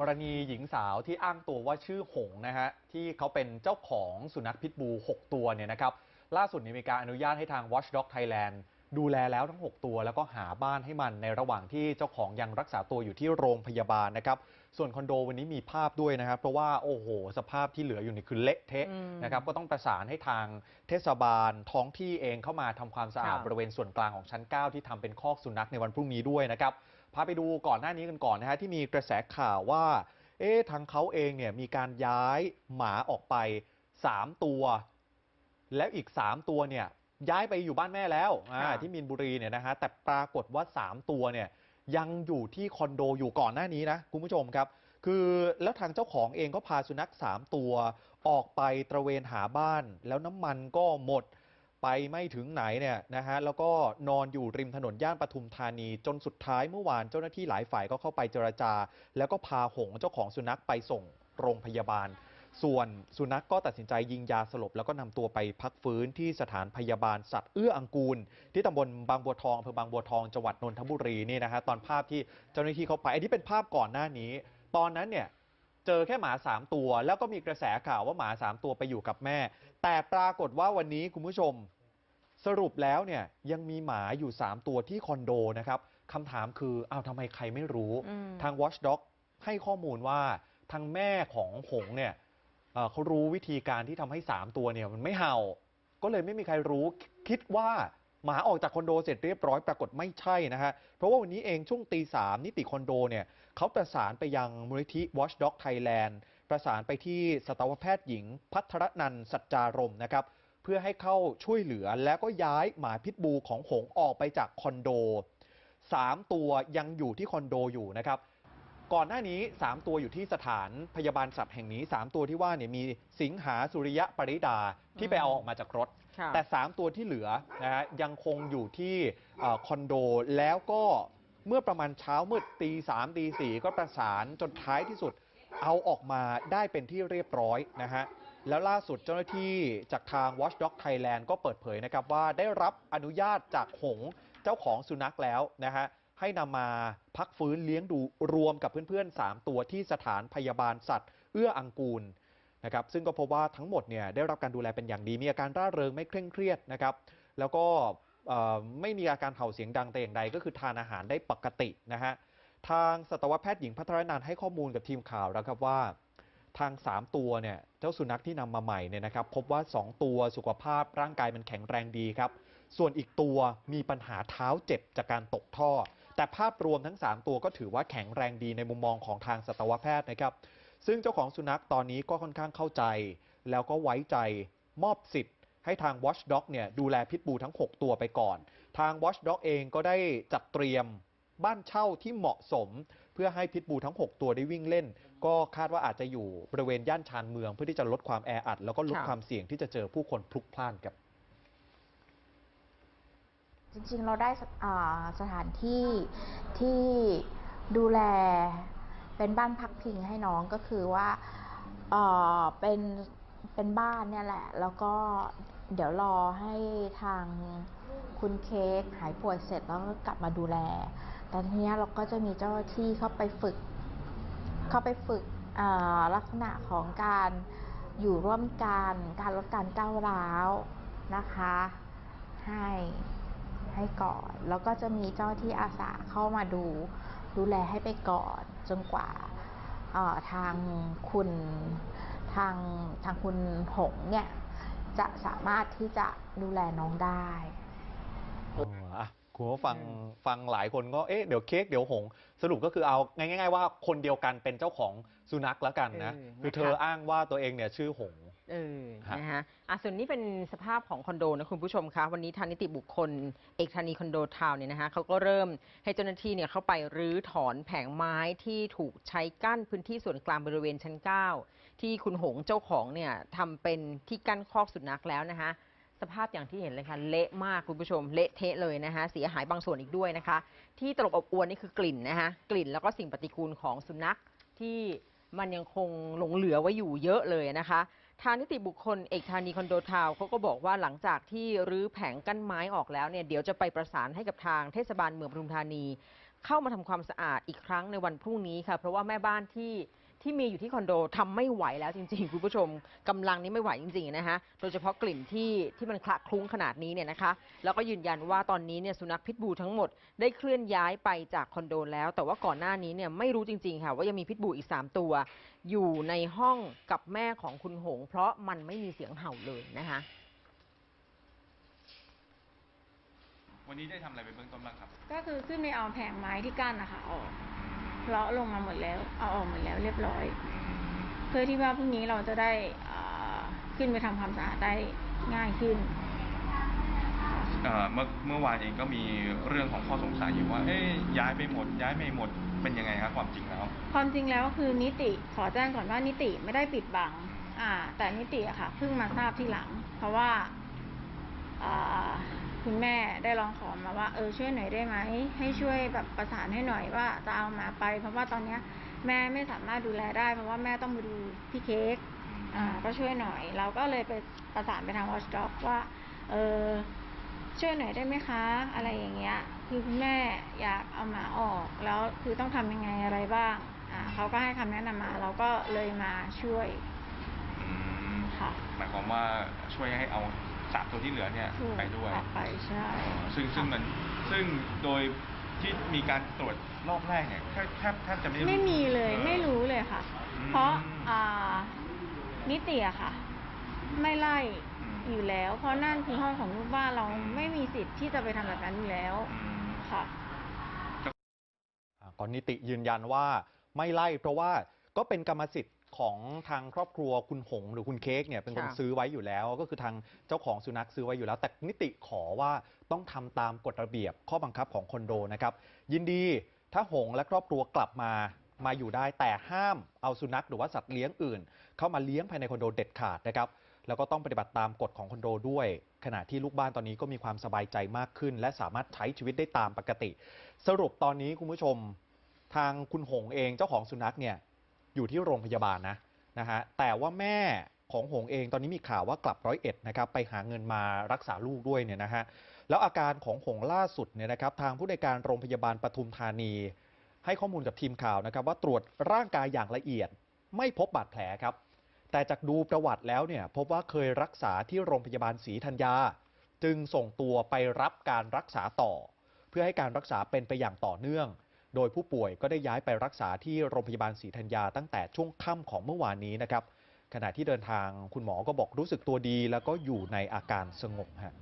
กรณีหญิงสาวที่อ้างตัวว่าชื่อหงนะฮะที่เขาเป็นเจ้าของสุนัขพิษบู 6 ตัวเนี่ยนะครับล่าสุดนี้มีการอนุญาตให้ทาง Watchdog Thailand ดูแลแล้วทั้ง 6 ตัว แล้วก็หาบ้านให้มันในระหว่างที่เจ้าของยังรักษาตัวอยู่ที่โรงพยาบาลนะครับส่วนคอนโดวันนี้มีภาพด้วยนะครับ เพราะว่าโอ้โห สภาพที่เหลืออยู่นี่คือเละเทะนะครับก็ต้องประสานให้ทางเทศบาลท้องที่เองเข้ามาทำความสะอาดบริเวณส่วนกลางของชั้น 9 ที่ทำเป็นคอกสุนัขในวันพรุ่งนี้ด้วยนะครับ พาไปดูก่อนหน้านี้กันก่อนนะฮะที่มีกระแสข่าวว่า เอ๊ะทางเขาเองเนี่ยมีการย้ายหมาออกไป 3 ตัว แล้วอีก 3 ตัวเนี่ยย้ายไปอยู่บ้านแม่แล้วอ่าค่ะ ที่มีนบุรีเนี่ยนะฮะแต่ปรากฏว่า 3 ตัวเนี่ยยังอยู่ที่คอนโดอยู่ก่อนหน้านี้นะคุณผู้ชมครับ คือแล้วทางเจ้าของเองก็พาสุนัข 3 ตัว ออกไปตระเวนหาบ้าน แล้วน้ำมันก็หมด ไปไม่ถึงไหนเนี่ยนะฮะแล้วก็นอนอยู่ริมถนนย่านปทุมธานี จนสุดท้ายเมื่อวานเจ้าหน้าที่หลายฝ่ายก็เข้าไปเจรจา แล้วก็พาหงเจ้าของสุนัขไปส่งโรงพยาบาล ส่วนสุนัขก็ตัดสินใจยิงยาสลบ แล้วก็นำตัวไปพักฟื้นที่สถานพยาบาลสัตว์เอื้ออังกูล ที่ตำบลบางบัวทองอำเภอบางบัวทองจังหวัดนนทบุรีนี่นะฮะตอนภาพที่เจ้าหน้าที่เขาไปอันนี้เป็นภาพก่อนหน้านี้ ตอนนั้นเนี่ยเจอแค่หมา 3 ตัว แล้วก็มีกระแสข่าวว่าหมา 3 ตัวไปอยู่กับแม่ แต่ปรากฏว่าวันนี้คุณผู้ชม สรุปแล้วเนี่ยยังมีหมาอยู่ 3 ตัวที่คอนโดนะครับคำถามคืออ้าวทำไมใครไม่รู้อืมทาง Watchdog ให้ข้อมูลว่าทางแม่ของหงส์เนี่ยเอ่อเขารู้วิธีการที่ทำให้ 3 ตัวเนี่ยมันไม่เห่า ก็เลยไม่มีใครรู้คิดว่าหมาออกจากคอนโดเสร็จเรียบร้อยปรากฏไม่ใช่นะฮะ เพราะว่าวันนี้เองช่วงตีสามนิติคอนโดเนี่ยเขาประสานไปยังมูลนิธิ Watchdog Thailand ประสานไปที่สัตวแพทย์หญิง พัทรนันท์สัจจารมนะครับ เพื่อให้เข้าช่วยเหลือแล้วก็ย้ายหมาพิษบูของหงส์ออกไปจากคอนโด 3 ตัวยังอยู่ที่คอนโดอยู่นะครับ ก่อนหน้านี้ 3 ตัวอยู่ที่สถานพยาบาลสัตว์แห่งนี้ 3 ตัวที่ว่าเนี่ยมีสิงหาสุริยะปริดาที่ไปเอาออกมาจากรถ ค่ะแต่ 3 ตัวที่เหลือนะฮะยังคงอยู่ที่เอ่อคอนโดแล้วก็เมื่อประมาณเช้ามืดตีสามตีสี่ก็ประสานจนท้ายที่สุดเอาออกมาได้เป็นที่เรียบร้อยนะฮะ แล้วล่าสุดเจ้าหน้าที่จากทาง Watchdog Thailand ก็เปิดเผยนะครับว่าได้รับอนุญาตจากหงเจ้าของสุนัขแล้วนะฮะให้นำมาพักฟื้นเลี้ยงดูรวมกับเพื่อนๆ 3 ตัวที่สถานพยาบาลสัตว์ เอื้ออังกูลนะครับซึ่งก็พบว่าทั้งหมดเนี่ยได้รับการดูแลเป็นอย่างดีมีอาการร่าเริงไม่เคร่งเครียดนะครับแล้วก็ไม่มีอาการเห่าเสียงดังแต่อย่างใดก็คือทานอาหารได้ปกตินะฮะทางสัตวแพทย์หญิงพัทรนันท์ให้ข้อมูลกับทีมข่าวแล้วครับว่า ทาง 3 ตัวเนี่ยเจ้าสุนัขที่นำมาใหม่เนี่ยนะครับพบว่า 2 ตัวสุขภาพร่างกายมันแข็งแรงดีครับ ส่วนอีกตัวมีปัญหาเท้าเจ็บจากการตกท่อ แต่ภาพรวมทั้ง 3 ตัวก็ถือว่าแข็งแรงดีในมุมมองของทางสัตวแพทย์นะครับ ซึ่งเจ้าของสุนัขตอนนี้ก็ค่อนข้างเข้าใจ แล้วก็ไว้ใจมอบสิทธิ์ ให้ทาง Watchdog เนี่ยดูแลพิษบูทั้ง 6 ตัวไปก่อน ทาง Watchdog เองก็ได้จัดเตรียม บ้านเช่าที่เหมาะสม เพื่อให้พิษบูทั้ง 6 ตัวได้วิ่งเล่น ก็คาดว่าอาจจะอยู่บริเวณย่านชานเมือง เพื่อที่จะลดความแออัด แล้วก็ลดความเสี่ยงที่จะเจอผู้คนพลุกพล่านครับจริงๆ เราได้สถานที่ที่ดูแลเป็นบ้านพักพิงให้น้องก็คือว่าเป็นเป็นบ้านเนี่ยแหละ แล้วก็เดี๋ยวรอให้ทางคุณเค้กหายป่วยเสร็จแล้วก็กลับมาดูแล แต่ทีนี้เราก็จะมีเจ้าหน้าที่เข้าไปฝึก เข้าไปฝึกลักษณะของการอยู่ร่วมกัน การลดการก้าวร้าวนะคะ ให้ให้ก่อน แล้วก็จะมีเจ้าที่อาสาเข้ามาดูดูแลให้ไปก่อน จนกว่าทางคุณทางทางคุณหงเนี่ย จะสามารถที่จะดูแลน้องได้ คุณผู้ฟังอืมฟังหลายคนก็เอ๊ะเดี๋ยวเค้กเดี๋ยวหง สรุปก็คือเอาง่ายๆว่าคนเดียวกันเป็นเจ้าของสุนัขแล้วกันนะเออคือนะคะเธออ้างว่าตัวเองเนี่ยชื่อหงเออฮะนะฮะอะส่วนนี้เป็นสภาพของคอนโดนะคุณผู้ชมคะวันนี้ทางนิติบุคคล เอกธานีคอนโดทาวน์เนี่ยนะคะเขาก็เริ่มให้เจ้าหน้าที่เนี่ยเข้าไปรื้อถอนแผงไม้ที่ถูกใช้กั้นพื้นที่ส่วนกลางบริเวณชั้น 9 ที่คุณหงเจ้าของเนี่ยทำเป็นที่กั้นคอกสุนัขแล้วนะคะ สภาพอย่างที่เห็นเลยค่ะ เละมากคุณผู้ชม เละเทะเลยนะคะ เสียหายบางส่วนอีกด้วยนะคะ ที่ตลบอบอวนนี่คือกลิ่นนะคะ กลิ่นแล้วก็สิ่งปฏิกูลของสุนัขที่มันยังคงหลงเหลือไว้อยู่เยอะเลยนะคะ ทางนิติบุคคลเอกธานีคอนโดทาวเขาก็บอกว่าหลังจากที่รื้อแผงกั้นไม้ออกแล้วเนี่ยเดี๋ยวจะไปประสานให้กับทางเทศบาลเมืองปทุมธานี เข้ามาทำความสะอาดอีกครั้งในวันพรุ่งนี้ค่ะ เพราะว่าแม่บ้านที่ ที่มีอยู่ที่คอนโดทำไม่ไหวแล้วจริงๆคุณผู้ชมกำลังนี้ไม่ไหวจริงๆนะคะโดยเฉพาะกลิ่นที่ที่มันคละคลุ้งขนาดนี้เนี่ยนะคะ แล้วก็ยืนยันว่าตอนนี้เนี่ยสุนัขพิษบูทั้งหมดได้เคลื่อนย้ายไปจากคอนโดแล้ว แต่ว่าก่อนหน้านี้เนี่ยไม่รู้จริงๆค่ะว่ายังมีพิษบูอีก 3 ตัว อยู่ในห้องกับแม่ของคุณหง เพราะมันไม่มีเสียงเห่าเลยนะคะวันนี้ได้ทำอะไรไปเบื้องต้นบ้างครับ ก็คือขึ้นไปเอาแผงไม้ที่กั้นนะคะออก เลาะลงมาหมดแล้ว เอาออกหมดแล้วเรียบร้อย เพื่อที่ว่าพรุ่งนี้เราจะได้อ่าขึ้นไปทำความสะอาดได้ง่ายขึ้นเอ่อเมื่อเมื่อวานเองก็มีเรื่องของข้อสงสัยอยู่ว่า เอ๊ยย้ายไปหมด ย้ายไม่หมดเป็นยังไงครับความจริงแล้ว ความจริงแล้วคือนิติขอแจ้งก่อนว่านิติไม่ได้ปิดบัง อ่า แต่นิติอะค่ะเพิ่งมาทราบที่หลัง เพราะว่าอ่า คุณแม่ได้ร้องขอมาว่าเออช่วยหน่อยได้ไหมให้ช่วยแบบประสานให้หน่อยว่าจะเอาหมาไป เพราะว่าตอนเนี้ยแม่ไม่สามารถดูแลได้ เพราะว่าแม่ต้องไปดูพี่เค้กอ่าก็ช่วยหน่อย เราก็เลยไปประสานไปทาง Watchdog ว่าเออช่วยหน่อยได้ไหมคะ อะไรอย่างเงี้ย คือคุณแม่อยากเอาหมาออก แล้วคือต้องทำยังไงอะไรบ้างอ่าเขาก็ให้คำแนะนำมา เราก็เลยมาช่วยอืมค่ะหมายความว่าช่วยให้เอา สามตัวที่เหลือเนี่ยถูกไปด้วย ออกไปใช่ซึ่งซึ่งมันซึ่งโดยที่มีการตรวจรอบแรกเนี่ยแทบแทบแทบจะไม่ไม่มีเลยออ ไม่รู้เลยค่ะ อืมเพราะอ่านิติอะค่ะ ไม่ไล่อืมอยู่แล้ว เพราะนั่นคือห้องของลูกบ้านเราไม่มีสิทธิ์ที่จะไปทำแบบนั้นอยู่แล้วอืม ค่ะ อ่าก่อนนิติยืนยันว่าไม่ไล่เพราะว่าก็เป็นกรรมสิทธิ์ ของทางครอบครัวคุณหงหรือคุณเค้กเนี่ยเป็นคนค่ะ ซื้อไว้อยู่แล้ว ก็คือทางเจ้าของสุนัขซื้อไว้อยู่แล้ว แต่นิติขอว่าต้องทำตามกฎระเบียบข้อบังคับของคอนโดนะครับ ยินดีถ้าหงและครอบครัวกลับมามาอยู่ได้แต่ห้ามเอาสุนัขหรือว่าสัตว์เลี้ยงอื่น เข้ามาเลี้ยงภายในคอนโดเด็ดขาดนะครับ แล้วก็ต้องปฏิบัติตามกฎของคอนโดด้วย ขณะที่ลูกบ้านตอนนี้ก็มีความสบายใจมากขึ้น และสามารถใช้ชีวิตได้ตามปกติ สรุปตอนนี้คุณผู้ชม ทางคุณหงเองเจ้าของสุนัขเนี่ย อยู่ที่โรงพยาบาลนะนะฮะแต่ว่าแม่ของหงเองตอนนี้มีข่าวว่ากลับร้อยเอ็ดนะครับไปหาเงินมารักษาลูกด้วยเนี่ยนะฮะแล้วอาการของหงล่าสุดเนี่ยนะครับทางผู้ในการโรงพยาบาลปทุมธานี ให้ข้อมูลกับทีมข่าวนะครับ ว่าตรวจร่างกายอย่างละเอียด ไม่พบบาดแผลครับ แต่จากดูประวัติแล้วเนี่ยพบว่าเคยรักษาที่โรงพยาบาลศรีธัญญาจึงส่งตัวไปรับการรักษาต่อ เพื่อให้การรักษาเป็นไปอย่างต่อเนื่อง โดยผู้ป่วยก็ได้ย้ายไปรักษาที่โรงพยาบาลศรีธัญญาตั้งแต่ช่วงค่ำของเมื่อวานนี้นะครับขณะที่เดินทางคุณหมอก็บอกรู้สึกตัวดีแล้วก็อยู่ในอาการสงบฮะ